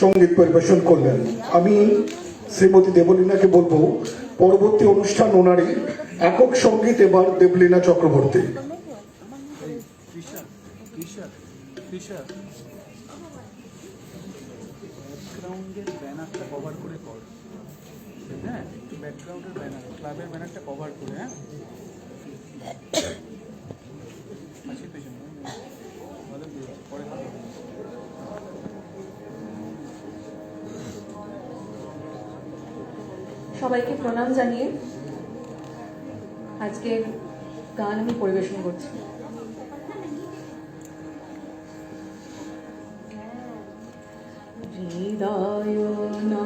সংগীত পরিবেশন করলেন আমি শ্রীমতী দেবলীনাকে বলব, পরবর্তী অনুষ্ঠান ওনারই। একক সংগীত এবার দেবলীনা চক্রবর্তী। হ্যাঁ ব্যাকগ্রাউন্ডের ব্যানার ক্লাবের ব্যানারটা কভার করে হ্যাঁ? সবাইকে প্রণাম জানিয়ে আজকের গান আমি পরিবেশন করছি। হৃদয় না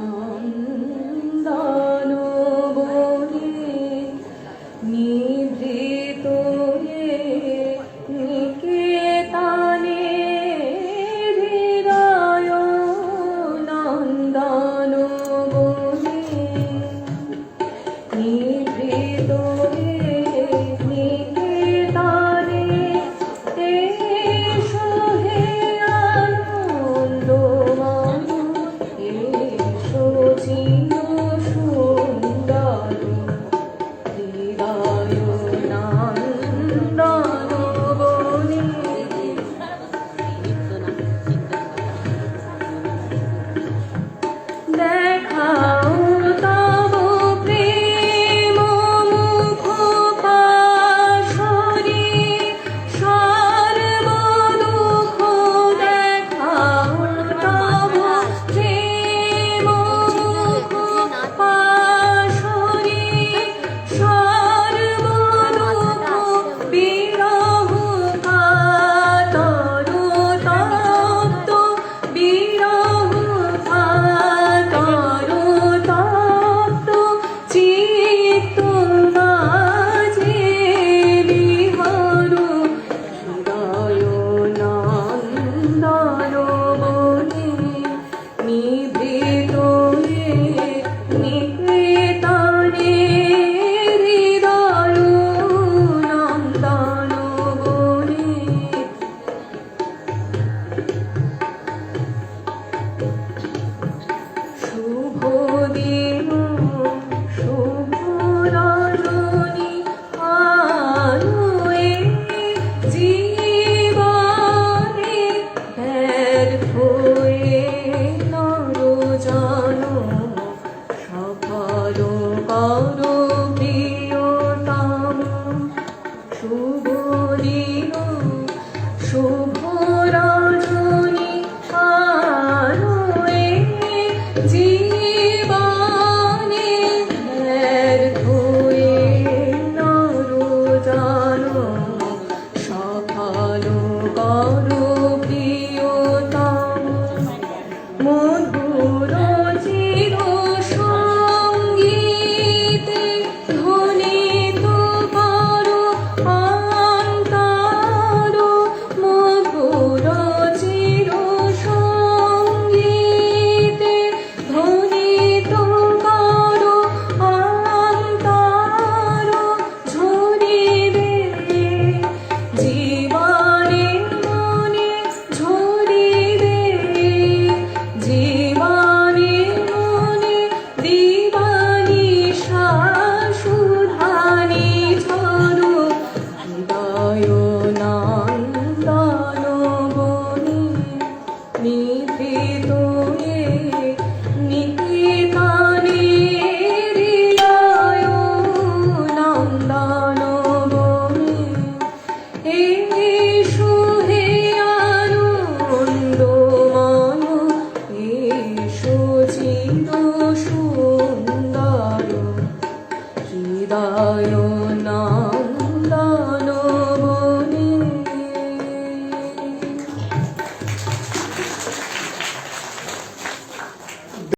গুরুজি